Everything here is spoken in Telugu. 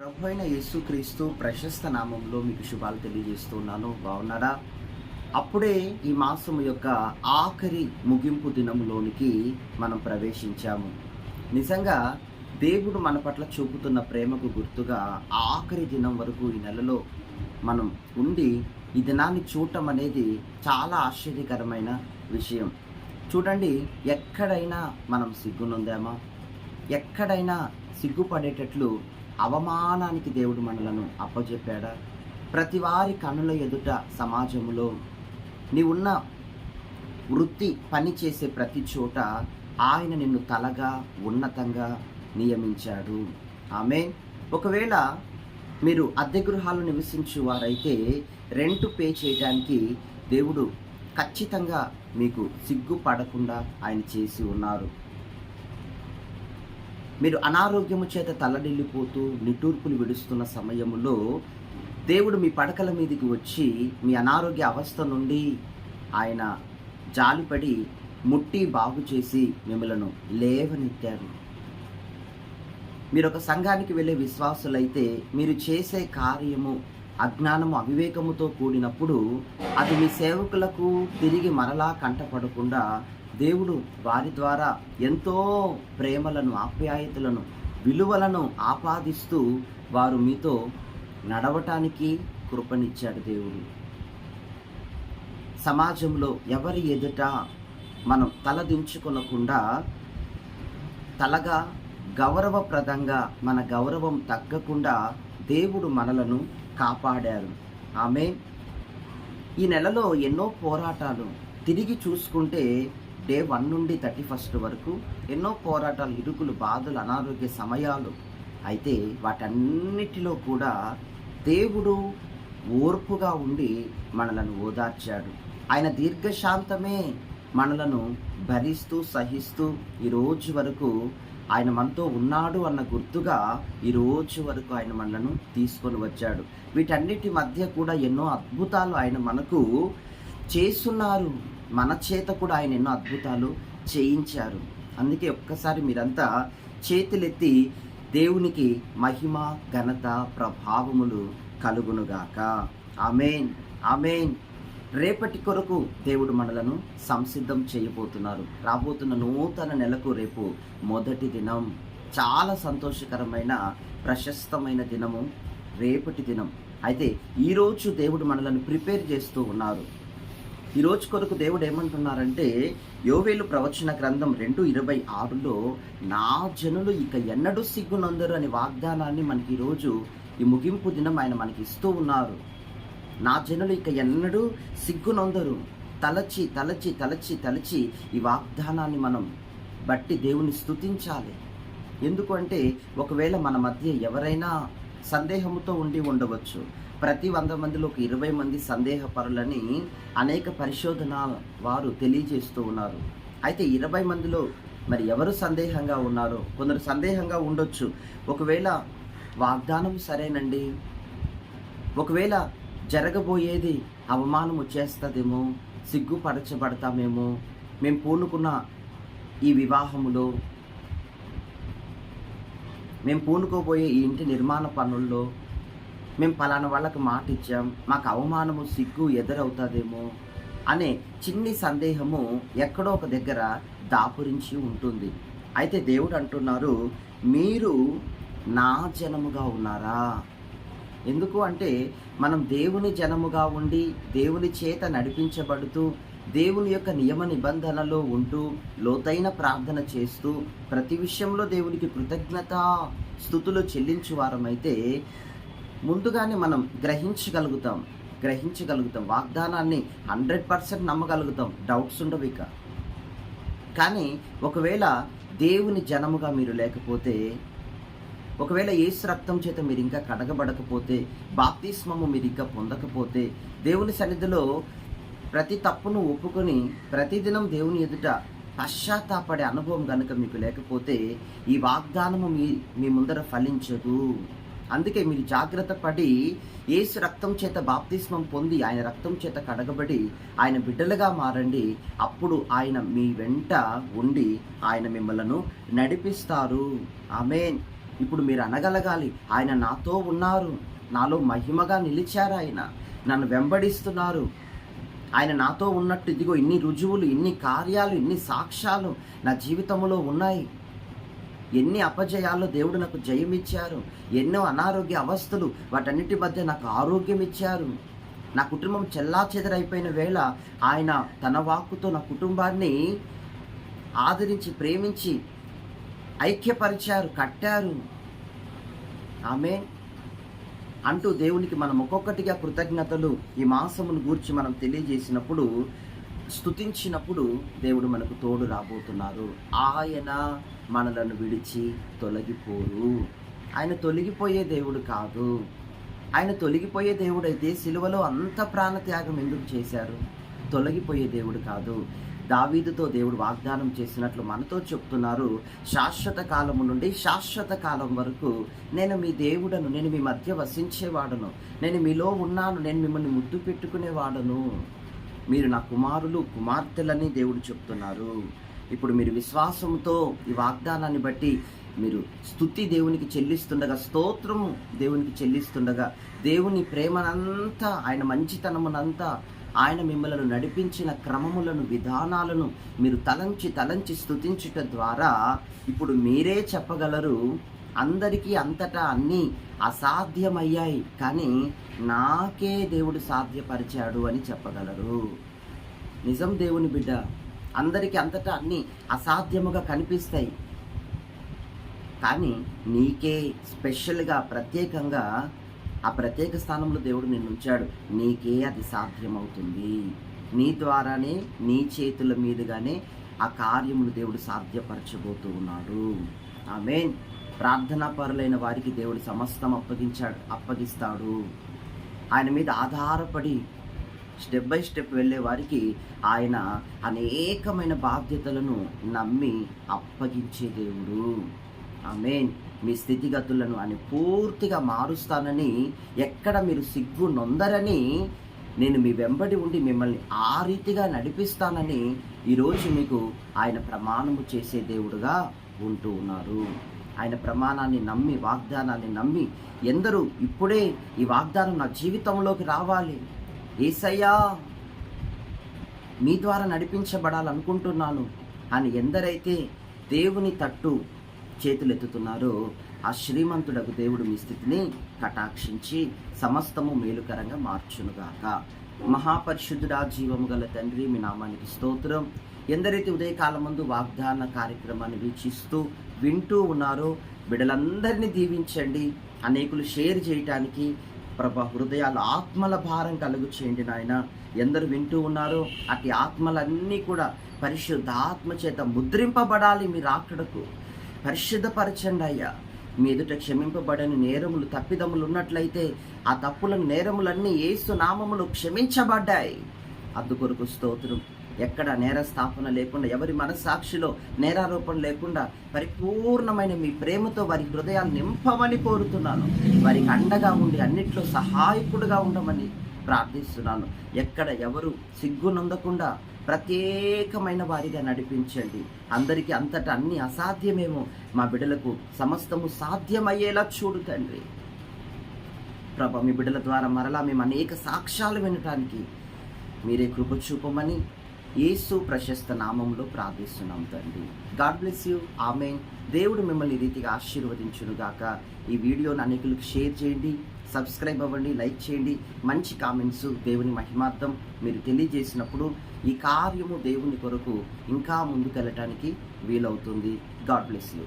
ప్రభు అయిన యేసుక్రీస్తు ప్రశస్త నామంలో మీకు శుభాలు తెలియజేస్తున్నాను. బాగున్నారా? అప్పుడే ఈ మాసం యొక్క ఆఖరి ముగింపు దినంలోనికి మనం ప్రవేశించాము. నిజంగా దేవుడు మన పట్ల చూపుతున్న ప్రేమకు గుర్తుగా ఆఖరి దినం వరకు ఈ నెలలో మనం ఉండి ఈ దినాన్ని చూడటం అనేది చాలా ఆశ్చర్యకరమైన విషయం. చూడండి ఎక్కడైనా మనం సిగ్గునుందామా? ఎక్కడైనా సిగ్గుపడేటట్లు అవమానానికి దేవుడు మనలను అప్పచెప్పాడా ప్రతి వారి కనుల ఎదుట సమాజంలో నీవున్న వృత్తి పని చేసే ప్రతి చోట ఆయన నిన్ను తలగా ఉన్నతంగా నియమించాడు. ఆమె ఒకవేళ మీరు అద్దె గృహాలు నివసించు వారైతే రెంట్ పే చేయడానికి దేవుడు ఖచ్చితంగా మీకు సిగ్గుపడకుండా ఆయన చేసి ఉన్నారు. మీరు అనారోగ్యము చేత తల్లడిల్లిపోతూ నిట్టూర్పులు విడుస్తున్న సమయంలో దేవుడు మీ పడకల మీదకి వచ్చి మీ అనారోగ్య అవస్థ నుండి ఆయన జాలిపడి ముట్టి బాగు చేసి మిమ్మలను లేవనెత్తారు. మీరు ఒక సంఘానికి వెళ్ళే విశ్వాసులైతే మీరు చేసే కార్యము అజ్ఞానము అవివేకముతో కూడినప్పుడు అది మీ సేవకులకు తిరిగి మరలా కంటపడకుండా దేవుడు వారి ద్వారా ఎంతో ప్రేమలను ఆప్యాయతలను విలువలను ఆపాదిస్తూ వారు మీతో నడవటానికి కృపనిచ్చాడు దేవుడు. సమాజంలో ఎవరి ఎదుట మనం తలదించుకొనకుండా తలగా గౌరవప్రదంగా మన గౌరవం తగ్గకుండా దేవుడు మనలను కాపాడారు ఆమె ఈ నెలలో ఎన్నో పోరాటాలు తిరిగి చూసుకుంటే డే వన్ నుండి థర్టీ ఫస్ట్ వరకు ఎన్నో పోరాటాలు ఇరుకులు బాధలు అనారోగ్య సమయాలు. అయితే వాటన్నిటిలో కూడా దేవుడు ఓర్పుగా ఉండి మనలను ఓదార్చాడు. ఆయన దీర్ఘశాంతమే మనలను భరిస్తూ సహిస్తూ ఈరోజు వరకు ఆయన మనతో ఉన్నాడు అన్న గుర్తుగా ఈరోజు వరకు ఆయన మనలను తీసుకొని వచ్చాడు. వీటన్నిటి మధ్య కూడా ఎన్నో అద్భుతాలు ఆయన మనకు చేస్తున్నారు. మన చేత కూడా ఆయన ఎన్నో అద్భుతాలు చేయించారు. అందుకే ఒక్కసారి మీరంతా చేతులెత్తి దేవునికి మహిమ ఘనత ప్రభావములు కలుగునుగాక. ఆమెన్. ఆమెన్. రేపటి కొరకు దేవుడు మనలను సంసిద్ధం చేయబోతున్నారు. రాబోతున్న నూతన నెలకు రేపు మొదటి దినం. చాలా సంతోషకరమైన ప్రశస్తమైన దినము రేపటి దినం. అయితే ఈరోజు దేవుడు మనలను ప్రిపేర్ చేస్తూ ఉన్నారు. ఈ రోజు కొరకు దేవుడు ఏమంటున్నారంటే యోవేలు ప్రవచన గ్రంథం రెండు ఇరవై ఆరులో నా జనులు ఇక ఎన్నడూ సిగ్గునందరు అనే వాగ్దానాన్ని మనకి ఈరోజు ఈ ముగింపు దినం ఆయన మనకి ఇస్తూ ఉన్నారు. నా జనులు ఇక ఎన్నడూ సిగ్గునందరు. తలచి తలచి తలచి తలచి ఈ వాగ్దానాన్ని మనం బట్టి దేవుని స్తుతించాలి. ఎందుకంటే ఒకవేళ మన మధ్య ఎవరైనా సందేహముతో ఉండి ఉండవచ్చు. ప్రతి వంద మందిలోకి ఇరవై మంది సందేహపరులని అనేక పరిశోధన వారు తెలియజేస్తూ ఉన్నారు. అయితే ఇరవై మందిలో మరి ఎవరు సందేహంగా ఉన్నారో కొందరు సందేహంగా ఉండొచ్చు. ఒకవేళ వాగ్దానం సరేనండి. ఒకవేళ జరగబోయేది అవమానం వచ్చేస్తుందేమో సిగ్గుపరచబడతామేమో మేము పూనుకున్న ఈ వివాహములో మేము పూనుకోబోయే ఈ ఇంటి నిర్మాణ పనుల్లో మేము పలానా వాళ్ళకి మాట ఇచ్చాం. మాకు అవమానము సిగ్గు ఎదురవుతుందేమో అనే చిన్ని సందేహము ఎక్కడో ఒక దగ్గర దాపురించి ఉంటుంది. అయితే దేవుడు అంటున్నారు మీరు నా జనముగా ఉన్నారా? ఎందుకు అంటే మనం దేవుని జనముగా ఉండి దేవుని చేత నడిపించబడుతూ దేవుని యొక్క నియమ నిబంధనలో ఉంటూ లోతైన ప్రార్థన చేస్తూ ప్రతి విషయంలో దేవునికి కృతజ్ఞత స్థుతులు చెల్లించువారమైతే ముందుగానే మనం గ్రహించగలుగుతాం. గ్రహించగలుగుతాం. వాగ్దానాన్ని హండ్రెడ్ పర్సెంట్ నమ్మగలుగుతాం. డౌట్స్ ఉండవు ఇక. కానీ ఒకవేళ దేవుని జనముగా మీరు లేకపోతే ఒకవేళ ఏసు రక్తం చేత మీరు ఇంకా కడగబడకపోతే బాప్తిస్మము మీరు ఇంకా పొందకపోతే దేవుని సన్నిధిలో ప్రతి తప్పును ఒప్పుకొని ప్రతిదినం దేవుని ఎదుట పశ్చాత్తాపడే అనుభవం కనుక మీకు లేకపోతే ఈ వాగ్దానము మీ మీ ముందర ఫలించదు. అందుకే మీరు జాగ్రత్త పడి ఏసు రక్తం చేత బాప్తిస్మం పొంది ఆయన రక్తం చేత కడగబడి ఆయన బిడ్డలుగా మారండి. అప్పుడు ఆయన మీ వెంట ఉండి ఆయన మిమ్మలను నడిపిస్తారు. ఆమెన్. ఇప్పుడు మీరు అనగలగాలి. ఆయన నాతో ఉన్నారు. నాలో మహిమగా నిలిచారు ఆయన. నన్ను వెంబడిస్తున్నారు. ఆయన నాతో ఉన్నట్టు ఇదిగో ఇన్ని రుజువులు ఇన్ని కార్యాలు ఇన్ని సాక్ష్యాలు నా జీవితంలో ఉన్నాయి. ఎన్ని అపజయాల్లో దేవుడు నాకు జయం ఇచ్చారు ఎన్నో అనారోగ్య అవస్థలు వాటన్నిటి మధ్య నాకు ఆరోగ్యం ఇచ్చారు నా కుటుంబం చెల్లా చెదరైపోయిన వేళ ఆయన తన వాక్కుతో నా కుటుంబాన్ని ఆదరించి ప్రేమించి ఐక్యపరిచారు కట్టారు. ఆమె అంటూ దేవునికి మనం ఒక్కొక్కటిగా కృతజ్ఞతలు ఈ మాసమును గూర్చి మనం తెలియజేసినప్పుడు స్తుతించినప్పుడు దేవుడు మనకు తోడు రాబోతున్నారు. ఆయన మనలను విడిచి తొలగిపోరు. ఆయన తొలగిపోయే దేవుడు కాదు. ఆయన తొలగిపోయే దేవుడు అయితే సిలువలో అంత ప్రాణత్యాగం ఎందుకు చేశారు? తొలగిపోయే దేవుడు కాదు. దావీదుతో దేవుడు వాగ్దానం చేసినట్లు మనతో చెప్తున్నారు. శాశ్వత కాలము నుండి శాశ్వత కాలం వరకు నేను మీ దేవుడను నేను మీ మధ్య వసించేవాడను. నేను మీలో ఉన్నాను నేను మిమ్మల్ని ముద్దు పెట్టుకునేవాడను. మీరు నా కుమారులు కుమార్తెలని దేవుడు చెప్తున్నారు. ఇప్పుడు మీరు విశ్వాసంతో ఈ వాగ్దానాన్ని బట్టి మీరు స్తుతి దేవునికి చెల్లిస్తుండగా స్తోత్రము దేవునికి చెల్లిస్తుండగా దేవుని ప్రేమనంతా ఆయన మంచితనమునంతా ఆయన మిమ్మల్ని నడిపించిన క్రమములను విధానాలను మీరు తలంచి తలంచి స్థుతించుట ద్వారా ఇప్పుడు మీరే చెప్పగలరు. అందరికీ అంతటా అన్నీ అసాధ్యమయ్యాయి. కానీ నాకే దేవుడు సాధ్యపరిచాడు అని చెప్పగలరు. నిజం దేవుని బిడ్డ అందరికీ అంతటా అన్నీ అసాధ్యముగా కనిపిస్తాయి. కానీ నీకే స్పెషల్గా ప్రత్యేకంగా ఆ ప్రత్యేక స్థానంలో దేవుడు నిన్ను ఉంచాడు. నీకే అది సాధ్యమవుతుంది. నీ ద్వారానే నీ చేతుల మీదుగానే ఆ కార్యములు దేవుడు సాధ్యపరచబోతూ ఉన్నాడు. ఆమె ప్రార్థనా పరులైన వారికి దేవుడు సమస్తం అప్పగించాడు అప్పగిస్తాడు. ఆయన మీద ఆధారపడి స్టెప్ బై స్టెప్ వెళ్ళే వారికి ఆయన అనేకమైన బాధ్యతలను నమ్మి అప్పగించే దేవుడు. ఆమెన్. మీ స్థితిగతులను ఆయన పూర్తిగా మారుస్తానని ఎక్కడ మీరు సిగ్గు నొందరని నేను మీ వెంబడి ఉండి మిమ్మల్ని ఆ రీతిగా నడిపిస్తానని ఈరోజు మీకు ఆయన ప్రమాణము చేసే దేవుడుగా ఉంటూ ఉన్నారు. ఆయన ప్రమాణాన్ని నమ్మి వాగ్దానాన్ని నమ్మి ఎందరూ ఇప్పుడే ఈ వాగ్దానం నా జీవితంలోకి రావాలి. ఏసయ్యా మీ ద్వారా నడిపించబడాలనుకుంటున్నాను. అని ఎందరైతే దేవుని తట్టు చేతులెత్తుతున్నారో ఆ శ్రీమంతుడకు దేవుడు మీ స్థితిని కటాక్షించి సమస్తము మేలుకరంగా మార్చునుగాక. మహాపరిశుద్ధుడా జీవము గల తండ్రి మీ నామానికి స్తోత్రం. ఎందరైతే ఉదయకాలం ముందు వాగ్దాన కార్యక్రమాన్ని వీక్షిస్తూ వింటూ ఉన్నారో బిడ్డలందరినీ దీవించండి. అనేకులు షేర్ చేయటానికి ప్రభ హృదయాలు ఆత్మల భారం కలుగు చేయండి నాయన. ఎందరు వింటూ ఉన్నారో అటు ఆత్మలన్నీ కూడా పరిశుద్ధ ఆత్మ చేత ముద్రింపబడాలి మీ రాకడకు. పరిశుద్ధపరచండి అయ్యా. మీ ఎదుట క్షమింపబడని నేరములు తప్పిదములు ఉన్నట్లయితే ఆ తప్పులను నేరములన్నీ ఏసు నామములు క్షమించబడ్డాయి. అందుకొరకు స్తోత్రం. ఎక్కడ నేర స్థాపన లేకుండా ఎవరి మనస్సాక్షిలో నేరారోపణ లేకుండా పరిపూర్ణమైన మీ ప్రేమతో వారి హృదయాలు నింపమని కోరుతున్నాను. వారికి అండగా ఉండి అన్నిట్లో సహాయకుడుగా ఉండమని ప్రార్థిస్తున్నాను. ఎక్కడ ఎవరు సిగ్గు నొందకుండా ప్రత్యేకమైన వారిగా నడిపించండి. అందరికీ అంతటా అన్ని అసాధ్యమేమో మా బిడ్డలకు సమస్తము సాధ్యమయ్యేలా చూడు తండ్రి. ప్రభ మీ బిడ్డల ద్వారా మరలా మేము అనేక సాక్ష్యాలు వినటానికి మీరే కృప చూపమని యేసు ప్రశస్త నామంలో ప్రార్థిస్తున్నాం తండ్రి. God bless you. ఆమె దేవుడు మిమ్మల్ని రీతిగా రీతిగా ఆశీర్వదించునుగాక. ఈ వీడియోని అనేకులకు షేర్ చేయండి సబ్స్క్రైబ్ అవ్వండి లైక్ చేయండి. మంచి కామెంట్స్ దేవుని మహిమార్థం మీరు తెలియజేసినప్పుడు ఈ కార్యము దేవుని కొరకు ఇంకా ముందుకెళ్ళటానికి వీలవుతుంది. God bless you.